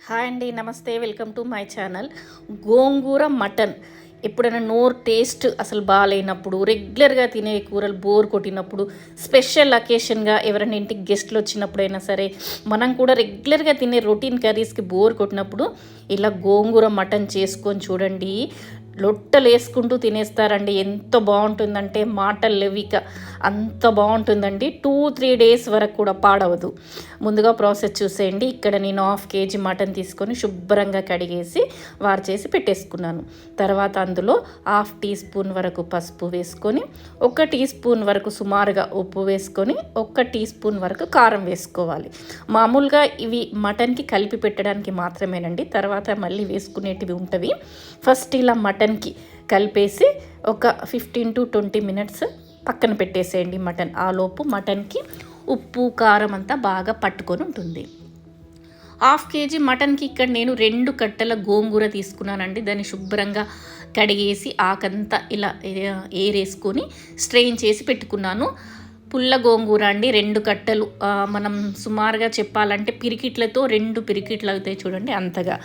Hi అండి నమస్తే welcome to my channel. Gongura mutton. ఎప్పుడైనా నోరు టేస్ట్ అసలు బాగాలేనప్పుడు రెగ్యులర్గా తినే కూరలు బోర్ కొట్టినప్పుడు స్పెషల్ అకేషన్గా ఎవరైనా ఇంటికి గెస్ట్లు వచ్చినప్పుడైనా సరే మనం కూడా రెగ్యులర్గా తినే రొటీన్ కర్రీస్కి బోర్ కొట్టినప్పుడు ఇలా గోంగూర మటన్ చేసుకొని చూడండి. లొట్టలు వేసుకుంటూ తినేస్తారండి. ఎంత బాగుంటుందంటే మాటలు లేవిక. అంత బాగుంటుందండి. టూ త్రీ డేస్ వరకు కూడా పాడవదు. ముందుగా ప్రాసెస్ చూసేయండి. ఇక్కడ నేను హాఫ్ కేజీ మటన్ తీసుకొని శుభ్రంగా కడిగేసి వారు చేసి పెట్టేసుకున్నాను. తర్వాత అందులో హాఫ్ టీ స్పూన్ వరకు పసుపు వేసుకొని ఒక టీ స్పూన్ వరకు సుమారుగా ఉప్పు వేసుకొని ఒక టీ స్పూన్ వరకు కారం వేసుకోవాలి. మామూలుగా ఇవి మటన్కి కలిపి పెట్టడానికి మాత్రమేనండి. తర్వాత మళ్ళీ వేసుకునేటివి ఉంటవి. ఫస్ట్ ఇలా మటన్ మటన్కి కలిపేసి ఒక ఫిఫ్టీన్ టు ట్వంటీ మినిట్స్ పక్కన పెట్టేసేయండి మటన్. ఆలోపు మటన్కి ఉప్పు కారం అంతా బాగా పట్టుకొని ఉంటుంది. హాఫ్ కేజీ మటన్కి ఇక్కడ నేను రెండు కట్టల గోంగూర తీసుకున్నానండి. దాన్ని శుభ్రంగా కడిగేసి ఆకంతా ఇలా ఏరేసుకొని స్ట్రెయిన్ చేసి పెట్టుకున్నాను. పుల్ల గోంగూర అండి రెండు కట్టలు. మనం సుమారుగా చెప్పాలంటే పిరికిట్లతో రెండు పిరికిట్లు అవుతాయి చూడండి అంతగా.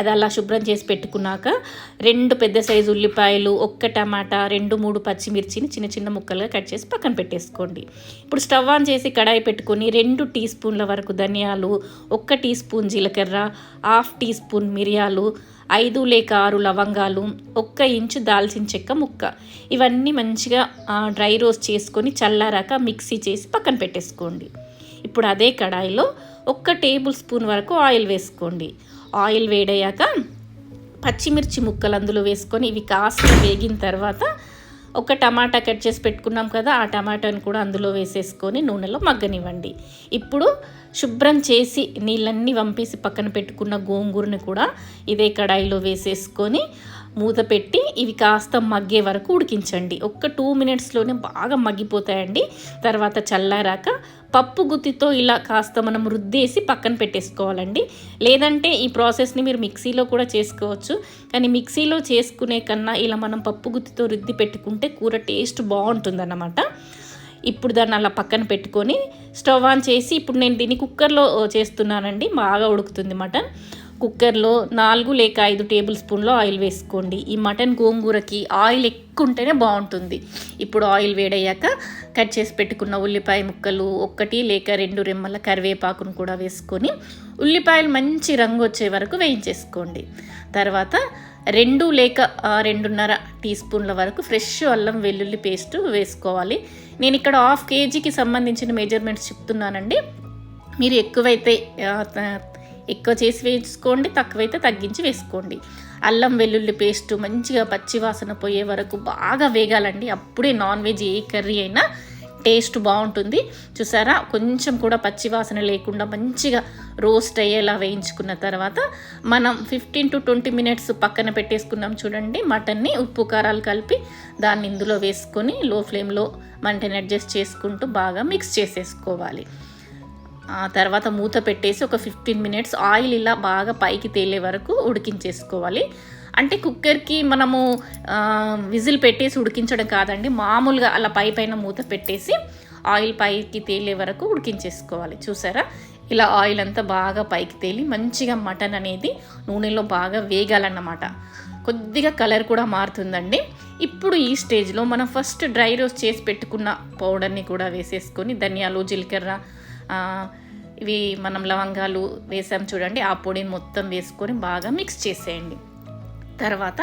అది అలా శుభ్రం చేసి పెట్టుకున్నాక రెండు పెద్ద సైజు ఉల్లిపాయలు ఒక్క టమాటా రెండు మూడు పచ్చిమిర్చిని చిన్న చిన్న ముక్కలుగా కట్ చేసి పక్కన పెట్టేసుకోండి. ఇప్పుడు స్టవ్ ఆన్ చేసి కడాయి పెట్టుకొని రెండు టీ స్పూన్ల వరకు ధనియాలు ఒక్క టీ స్పూన్ జీలకర్ర హాఫ్ టీ స్పూన్ మిరియాలు ఐదు లేక ఆరు లవంగాలు ఒక్క ఇంచు దాల్చిన చెక్క ముక్క. ఇవన్నీ మంచిగా డ్రై రోస్ట్ చేసుకొని చల్లారాక మిక్సీ చేసి పక్కన పెట్టేసుకోండి. ఇప్పుడు అదే కడాయిలో ఒక్క టేబుల్ స్పూన్ వరకు ఆయిల్ వేసుకోండి. ఆయిల్ వేడయ్యాక పచ్చిమిర్చి ముక్కలు అందులో వేసుకొని ఇవి కాస్త వేగిన తర్వాత ఒక టమాటా కట్ చేసి పెట్టుకున్నాం కదా ఆ టమాటాని కూడా అందులో వేసేసుకొని నూనెలో మగ్గనివ్వండి. ఇప్పుడు శుభ్రం చేసి నీళ్ళన్నీ వంపేసి పక్కన పెట్టుకున్న గోంగూరని కూడా ఇదే కడాయిలో వేసేసుకొని మూత పెట్టి ఇవి కాస్త మగ్గే వరకు ఉడికించండి. ఒక్క టూ మినిట్స్లోనే బాగా మగ్గిపోతాయండి. తర్వాత చల్లారాక పప్పు గుత్తితో ఇలా కాస్త మనం రుద్దేసి పక్కన పెట్టేసుకోవాలండి. లేదంటే ఈ ప్రాసెస్ని మీరు మిక్సీలో కూడా చేసుకోవచ్చు. కానీ మిక్సీలో చేసుకునే కన్నా ఇలా మనం పప్పు గుత్తితో రుద్ది పెట్టుకుంటే కూర టేస్ట్ బాగుంటుందన్నమాట. ఇప్పుడు దాన్ని అలా పక్కన పెట్టుకొని స్టవ్ ఆన్ చేసి ఇప్పుడు నేను దీన్ని కుక్కర్లో చేస్తున్నానండి. బాగా ఉడుకుతుంది మటన్. కుక్కర్లో నాలుగు లేక ఐదు టేబుల్ స్పూన్లో ఆయిల్ వేసుకోండి. ఈ మటన్ గోంగూరకి ఆయిల్ ఎక్కువ ఉంటేనే బాగుంటుంది. ఇప్పుడు ఆయిల్ వేడయ్యాక కట్ చేసి పెట్టుకున్న ఉల్లిపాయ ముక్కలు ఒక్కటి లేక రెండు రెమ్మల కరివేపాకును కూడా వేసుకొని ఉల్లిపాయలు మంచి రంగు వచ్చే వరకు వేయించేసుకోండి. తర్వాత రెండు లేక రెండున్నర టీ స్పూన్ల వరకు ఫ్రెష్ అల్లం వెల్లుల్లి పేస్ట్ వేసుకోవాలి. నేను ఇక్కడ హాఫ్ కేజీకి సంబంధించిన మెజర్మెంట్స్ చెప్తున్నానండి. మీరు ఎక్కువైతే ఎక్కువ చేసి వేసుకోండి తక్కువైతే తగ్గించి వేసుకోండి. అల్లం వెల్లుల్లి పేస్ట్ మంచిగా పచ్చి వాసన పోయే వరకు బాగా వేగాలండి. అప్పుడే నాన్ వెజ్ ఏ కర్రీ అయినా టేస్ట్ బాగుంటుంది. చూసారా? కొంచెం కూడా పచ్చి వాసన లేకుండా మంచిగా రోస్ట్ అయ్యేలా వేయించుకున్న తర్వాత మనం ఫిఫ్టీన్ టు ట్వంటీ మినిట్స్ పక్కన పెట్టేసుకున్నాం చూడండి. మటన్ని ఉప్పు కారాలు కలిపి దాన్ని ఇందులో వేసుకొని లో ఫ్లేమ్లో మంటని అడ్జస్ట్ చేసుకుంటూ బాగా మిక్స్ చేసేసుకోవాలి. ఆ తర్వాత మూత పెట్టేసి ఒక ఫిఫ్టీన్ మినిట్స్ ఆయిల్ ఇలా బాగా పైకి తేలే వరకు ఉడికించేసుకోవాలి. అంటే కుక్కర్కి మనము విజిల్ పెట్టేసి ఉడికించడం కాదండి మామూలుగా అలా పై పైన మూత పెట్టేసి ఆయిల్ పైకి తేలే వరకు ఉడికించేసుకోవాలి. చూసారా? ఇలా ఆయిల్ అంతా బాగా పైకి తేలి మంచిగా మటన్ అనేది నూనెలో బాగా వేగాలన్నమాట. కొద్దిగా కలర్ కూడా మారుతుందండి. ఇప్పుడు ఈ స్టేజ్లో మనం ఫస్ట్ డ్రై రోస్ట్ చేసి పెట్టుకున్న పౌడర్ని కూడా వేసేసుకొని ధనియాలు జీలకర్ర ఇవి మనం లవంగాలు వేసాం చూడండి ఆ పొడిని మొత్తం వేసుకొని బాగా మిక్స్ చేసేయండి. తర్వాత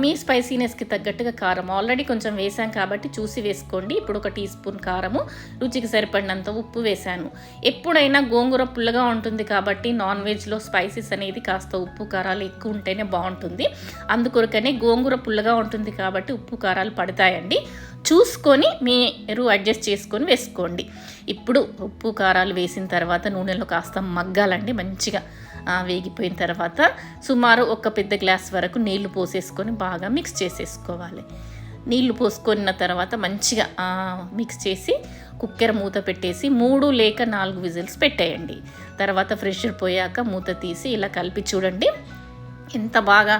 మీ స్పైసీనెస్కి తగ్గట్టుగా కారం. ఆల్రెడీ కొంచెం వేసాం కాబట్టి చూసి వేసుకోండి. ఇప్పుడు ఒక టీ స్పూన్ కారము రుచికి సరిపడినంత ఉప్పు వేశాను ఎప్పుడైనా గోంగూర పుల్లగా ఉంటుంది కాబట్టి నాన్ వెజ్లో స్పైసెస్ అనేది కాస్త ఉప్పు కారాలు ఎక్కువ ఉంటేనే బాగుంటుంది. అందుకొరకనే గోంగూర పుల్లగా ఉంటుంది కాబట్టి ఉప్పు కారాలు పడతాయండి. చూసుకొని మీరు అడ్జస్ట్ చేసుకొని వేసుకోండి. ఇప్పుడు ఉప్పు కారాలు వేసిన తర్వాత నూనెలో కాస్త మగ్గాలండి మంచిగా వేగిపోయిన తర్వాత సుమారు ఒక పెద్ద గ్లాస్ వరకు నీళ్ళు పోసేసుకొని బాగా మిక్స్ చేసేసుకోవాలి. నీళ్ళు పోసుకున్న తర్వాత మంచిగా మిక్స్ చేసి కుక్కర్ మూత పెట్టేసి మూడు లేక నాలుగు విజిల్స్ పెట్టేయండి. తర్వాత ఫ్రెషర్ పోయాక మూత తీసి ఇలా కలిపి చూడండి. ఎంత బాగా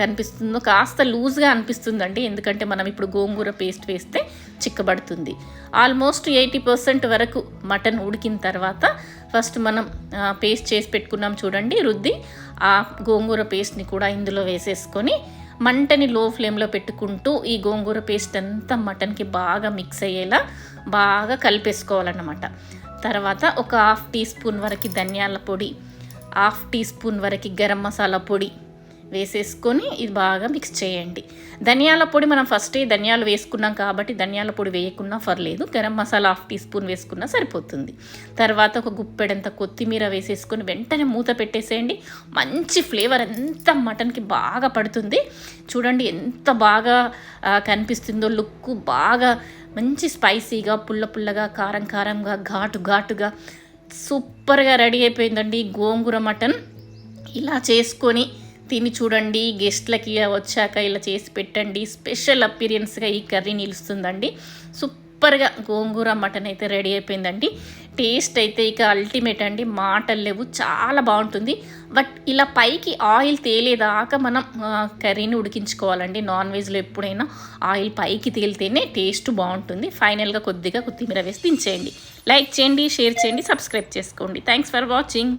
కనిపిస్తుందో కాస్త లూజ్గా అనిపిస్తుందండి. ఎందుకంటే మనం ఇప్పుడు గోంగూర పేస్ట్ వేస్తే చిక్కబడుతుంది. ఆల్మోస్ట్ ఎయిటీ పర్సెంట్ వరకు మటన్ ఉడికిన తర్వాత ఫస్ట్ మనం పేస్ట్ చేసి పెట్టుకున్నాం చూడండి రుద్ది. ఆ గోంగూర పేస్ట్ని కూడా ఇందులో వేసేసుకొని మంటని లో ఫ్లేమ్లో పెట్టుకుంటూ ఈ గోంగూర పేస్ట్ అంతా మటన్కి బాగా మిక్స్ అయ్యేలా బాగా కలిపేసుకోవాలన్నమాట. తర్వాత ఒక హాఫ్ టీ స్పూన్ వరకు ధనియాల పొడి హాఫ్ టీ స్పూన్ వరకు గరం మసాలా పొడి వేసేసుకొని ఇది బాగా మిక్స్ చేయండి. ధనియాల పొడి మనం ఫస్టే ధనియాలు వేసుకున్నాం కాబట్టి ధనియాల పొడి వేయకున్నా పర్లేదు garam masala half teaspoon వేసుకున్నా సరిపోతుంది. తర్వాత ఒక గుప్పెడంత కొత్తిమీర వేసేసుకొని వెంటనే మూత పెట్టేసేయండి. మంచి ఫ్లేవర్ ఎంత మటన్కి బాగా పడుతుంది. చూడండి ఎంత బాగా కనిపిస్తుందో లుక్ బాగా మంచి స్పైసీగా పుల్ల పుల్లగా కారం కారంగా ఘాటు ఘాటుగా సూపర్గా రెడీ అయిపోయిందండి గోంగూర మటన్. ఇలా చేసుకొని తిని చూడండి గెస్ట్లకి వచ్చాక ఇలా చేసి పెట్టండి. స్పెషల్ అపీరియన్స్గా ఈ కర్రీ నిలుస్తుందండి. సూపర్గా గోంగూర మటన్ అయితే రెడీ అయిపోయిందండి. టేస్ట్ అయితే ఇక అల్టిమేట్ అండి. మాటలు లేవు. చాలా బాగుంటుంది. బట్ ఇలా పైకి ఆయిల్ తేలేదాకా మనం కర్రీని ఉడికించుకోవాలండి. నాన్ వెజ్లో ఎప్పుడైనా ఆయిల్ పైకి తేలితేనే టేస్ట్ బాగుంటుంది. ఫైనల్గా కొద్దిగా కొత్తిమీర వేసి దించేయండి. లైక్ చేయండి షేర్ చేయండి సబ్స్క్రైబ్ చేసుకోండి. Thanks for watching